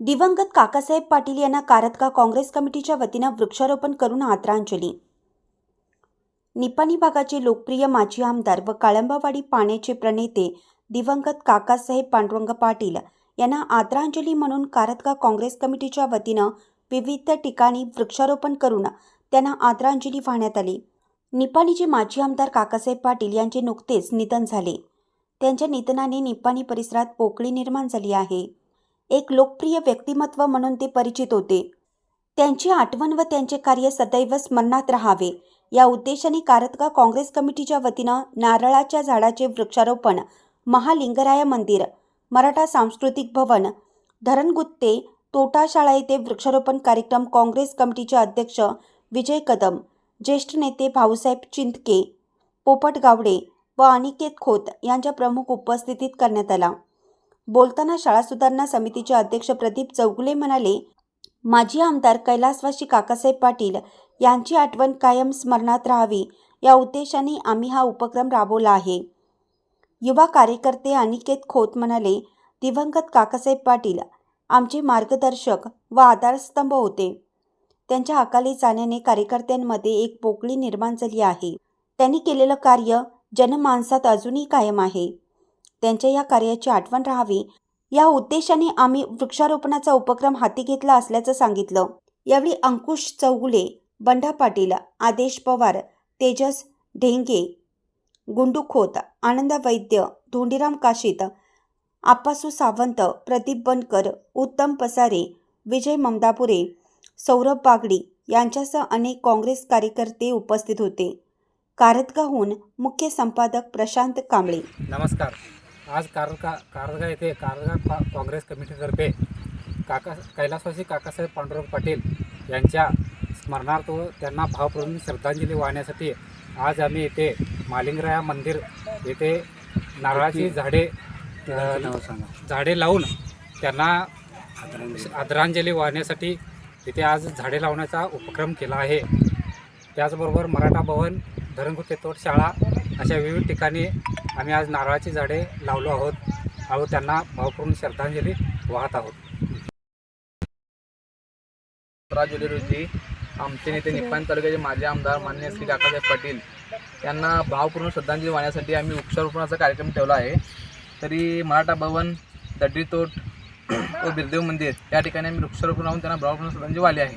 दिवंगत काकासाहेब पाटील यांना कारतका काँग्रेस कमिटीच्या वतीनं वृक्षारोपण करून आदरांजली. निपाणी भागाचे लोकप्रिय माजी आमदार व काळंबावाडी पाण्याचे प्रणेते दिवंगत काकासाहेब पांडुरंग पाटील यांना आदरांजली म्हणून कारतका काँग्रेस कमिटीच्या वतीनं विविध ठिकाणी वृक्षारोपण करून त्यांना आदरांजली वाहण्यात आली. निपाणीचे माजी आमदार काकासाहेब पाटील यांचे नुकतेच निधन झाले. त्यांच्या निधनाने निपाणी परिसरात पोकळी निर्माण झाली आहे. एक लोकप्रिय व्यक्तिमत्व म्हणून ते परिचित होते. त्यांची आठवण व त्यांचे कार्य सदैव स्मरणात राहावे या उद्देशाने कारतका काँग्रेस कमिटीच्या वतीनं नारळाच्या झाडाचे वृक्षारोपण महालिंगराया मंदिर मराठा सांस्कृतिक भवन धरणगुत्ते तोटा शाळा येथे वृक्षारोपण कार्यक्रम काँग्रेस कमिटीचे अध्यक्ष विजय कदम ज्येष्ठ नेते भाऊसाहेब चिंतके पोपट गावडे व अनिकेत खोत यांच्या प्रमुख उपस्थितीत करण्यात आला. बोलताना शाळा सुधारणा समितीचे अध्यक्ष प्रदीप चौगुले म्हणाले माजी आमदार कैलासवासी काकासाहेब पाटील यांची आठवण कायम स्मरणात राहावी. या उद्देशाने आम्ही हा उपक्रम राबवला आहे. युवा कार्यकर्ते अनिकेत खोत म्हणाले दिवंगत काकासाहेब पाटील आमचे मार्गदर्शक व आधारस्तंभ होते. त्यांच्या अकाली जाण्याने कार्यकर्त्यांमध्ये एक पोकळी निर्माण झाली आहे. त्यांनी केलेलं कार्य जनमानसात अजूनही कायम आहे. त्यांच्या या कार्याची आठवण राहावी. या उद्देशाने आम्ही वृक्षारोपणाचा उपक्रम हाती घेतला असल्याचं सांगितलं. यावेळी अंकुश चौगुले बंडा पाटील आदेश पवार तेजस ढेंगे गुंडू खोत आनंदा वैद्य धोंडीराम काशीत आप्पासू सावंत प्रदीप बनकर उत्तम पसारे विजय ममदापुरे सौरभ बागडी यांच्यासह अनेक काँग्रेस कार्यकर्ते उपस्थित होते. कारतगाहून मुख्य संपादक प्रशांत कांबळे. नमस्कार. आज कारका कारगा येथे कारगा काँग्रेस कमिटीतर्फे काका कैलासवासी काकासाहेब पांडुरंग पाटील यांच्या स्मरणार्थ व त्यांना भावपूर्ण श्रद्धांजली वाहण्यासाठी आज आम्ही येथे मालिंगराया मंदिर येथे नारळाची झाडे झाडे लावून त्यांना आदरांजली. वाहण्यासाठी तिथे आज झाडे लावण्याचा उपक्रम केला आहे. त्याचबरोबर मराठा भवन धरणगुत्ते तोट शाळा अशा विविध ठिकाणी आम्ही आज नारळाची झाडे लावलो आहोत. आणि त्यांना भावपूर्ण श्रद्धांजली वाहत आहोत. सतरा जुलै रोजी आमचे नेते निपाणी तालुक्याचे माजी आमदार मान्य श्री काकासाहेब पाटील यांना भावपूर्ण श्रद्धांजली वाहण्यासाठी आम्ही वृक्षारोपणाचा कार्यक्रम ठेवला आहे. तरी मराठा भवन दड्डी तोट व बिरदेव मंदिर या ठिकाणी आम्ही वृक्षारोपण लावून त्यांना भावपूर्ण श्रद्धांजली वाहिली आहे.